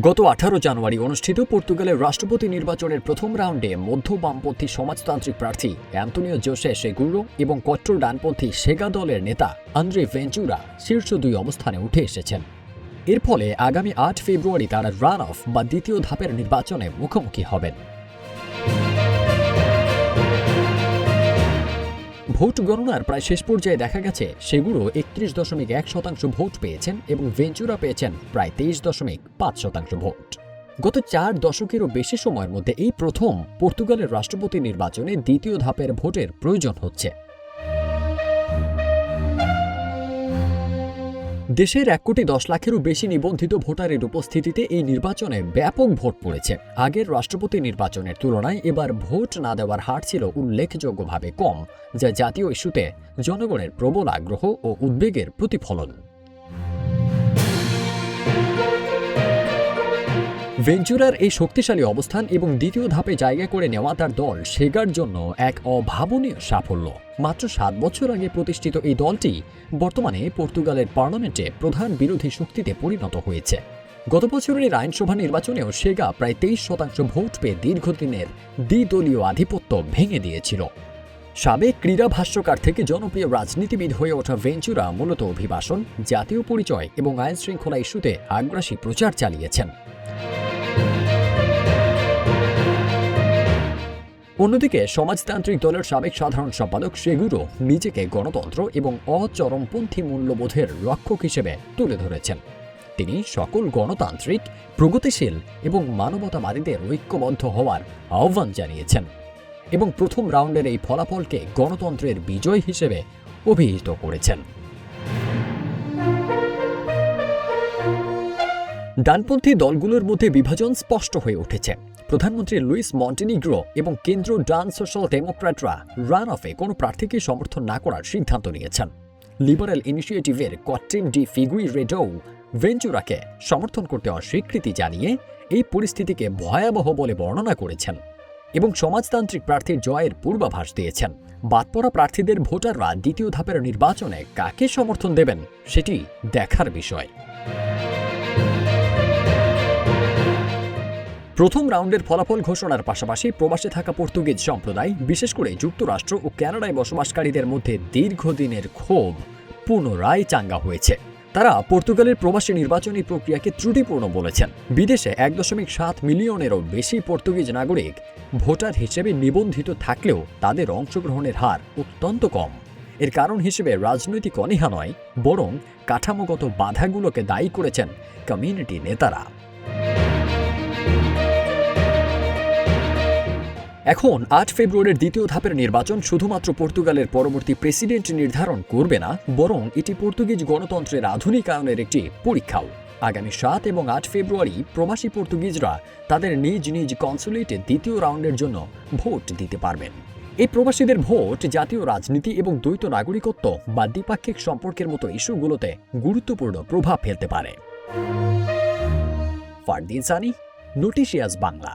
গত আঠারো জানুয়ারি অনুষ্ঠিত পর্তুগালের রাষ্ট্রপতি নির্বাচনের প্রথম রাউন্ডে মধ্য বামপন্থী সমাজতান্ত্রিক প্রার্থী অ্যান্তনিও জোসে সেগুরো এবং কট্টর ডানপন্থী সেগা দলের নেতা আন্দ্রে ভেঞ্চুরা শীর্ষ দুই অবস্থানে উঠে এসেছেন। এর ফলে আগামী আট ফেব্রুয়ারি তারা রান অফ বা দ্বিতীয় ধাপের নির্বাচনে মুখোমুখি হবেন। ভোট গণনার প্রায় শেষ পর্যায়ে দেখা গেছে, সেগুলো একত্রিশ দশমিক এক শতাংশ ভোট পেয়েছেন এবং ভেঞ্চুরা পেয়েছেন প্রায় তেইশ দশমিক পাঁচ শতাংশ ভোট। গত চার দশকেরও বেশি সময়ের মধ্যে এই প্রথম পর্তুগালের রাষ্ট্রপতি নির্বাচনে দ্বিতীয় ধাপের ভোটের প্রয়োজন হচ্ছে। দেশের এক কোটি দশ লাখেরও বেশি নিবন্ধিত ভোটারের উপস্থিতিতে এই নির্বাচনে ব্যাপক ভোট পড়েছে। আগের রাষ্ট্রপতি নির্বাচনের তুলনায় এবার ভোট না দেওয়ার হার ছিল উল্লেখযোগ্যভাবে কম, যা জাতীয় ইস্যুতে জনগণের প্রবল আগ্রহ ও উদ্বেগের প্রতিফলন। ভেঞ্চুরার এই শক্তিশালী অবস্থান এবং দ্বিতীয় ধাপে জায়গা করে নেওয়া তার দল সেগার জন্য এক অভাবনীয় সাফল্য। মাত্র সাত বছর আগে প্রতিষ্ঠিত এই দলটি বর্তমানে পর্তুগালের পার্লামেন্টে প্রধান বিরোধী শক্তিতে পরিণত হয়েছে। গত বছরের আইনসভা নির্বাচনেও সেগা প্রায় তেইশ শতাংশ ভোট পেয়ে দীর্ঘদিনের দ্বিদলীয় আধিপত্য ভেঙে দিয়েছিল। সাবেক ক্রীড়া ভাষ্যকার থেকে জনপ্রিয় রাজনীতিবিদ হয়ে ওঠা ভেঞ্চুরা মূলত অভিবাসন, জাতীয় পরিচয় এবং আইন শৃঙ্খলা ইস্যুতে আগ্রাসী প্রচার চালিয়েছেন। অন্যদিকে সমাজতান্ত্রিক দলের সাবেক সাধারণ সম্পাদক সেগুরো নিজেকে গণতন্ত্র এবং অচরমপন্থী মূল্যবোধের রক্ষক হিসেবে তুলে ধরেছেন। তিনি সকল গণতান্ত্রিক, প্রগতিশীল এবং মানবতাবাদীদের ঐক্যবদ্ধ হওয়ার আহ্বান জানিয়েছেন এবং প্রথম রাউন্ডের এই ফলাফলকে গণতন্ত্রের বিজয় হিসেবে অভিহিত করেছেন। ডানপন্থী দলগুলোর মধ্যে বিভাজন স্পষ্ট হয়ে উঠেছে। প্রধানমন্ত্রী লুইস মন্টিনিগ্রো এবং কেন্দ্র ডান সোশ্যাল ডেমোক্র্যাটরা রান অফে কোনো প্রার্থীকে সমর্থন না করার সিদ্ধান্ত নিয়েছেন। লিবারেল ইনিশিয়েটিভের কট্রিন ডি ফিগুই রেডো ভেঞ্চুরাকে সমর্থন করতে অস্বীকৃতি জানিয়ে এই পরিস্থিতিকে ভয়াবহ বলে বর্ণনা করেছেন এবং সমাজতান্ত্রিক প্রার্থীর জয়ের পূর্বাভাস দিয়েছেন। বাদ পড়া প্রার্থীদের ভোটাররা দ্বিতীয় ধাপের নির্বাচনে কাকে সমর্থন দেবেন, সেটি দেখার বিষয়। প্রথম রাউন্ডের ফলাফল ঘোষণার পাশাপাশি প্রবাসে থাকা পর্তুগিজ সম্প্রদায়, বিশেষ করে যুক্তরাষ্ট্র ও কানাডায় বসবাসকারীদের মধ্যে দীর্ঘদিনের ক্ষোভ পুনরায় চাঙ্গা হয়েছে। তারা পর্তুগালের প্রবাসী নির্বাচনী প্রক্রিয়াকে ত্রুটিপূর্ণ বলেছেন। বিদেশে এক দশমিক সাত মিলিয়নেরও বেশি পর্তুগিজ নাগরিক ভোটার হিসেবে নিবন্ধিত থাকলেও তাদের অংশগ্রহণের হার অত্যন্ত কম। এর কারণ হিসেবে রাজনৈতিক অনীহা নয়, বরং কাঠামোগত বাধাগুলোকে দায়ী করেছেন কমিউনিটি নেতারা। এখন আট ফেব্রুয়ারির দ্বিতীয় ধাপের নির্বাচন শুধুমাত্র পর্তুগালের পরবর্তী প্রেসিডেন্ট নির্ধারণ করবে না, বরং এটি পর্তুগিজ গণতন্ত্রের আধুনিকায়নের একটি পরীক্ষাও। আগামী সাত এবং আট ফেব্রুয়ারি প্রবাসী পর্তুগিজরা তাদের নিজ নিজ কনসুলেটে দ্বিতীয় রাউন্ডের জন্য ভোট দিতে পারবেন। এই প্রবাসীদের ভোট, জাতীয় রাজনীতি এবং দ্বৈত নাগরিকত্ব বা দ্বিপাক্ষিক সম্পর্কের মতো ইস্যুগুলোতে গুরুত্বপূর্ণ প্রভাব ফেলতে পারে। ফারদিন সানি, নোটিশিয়াস বাংলা।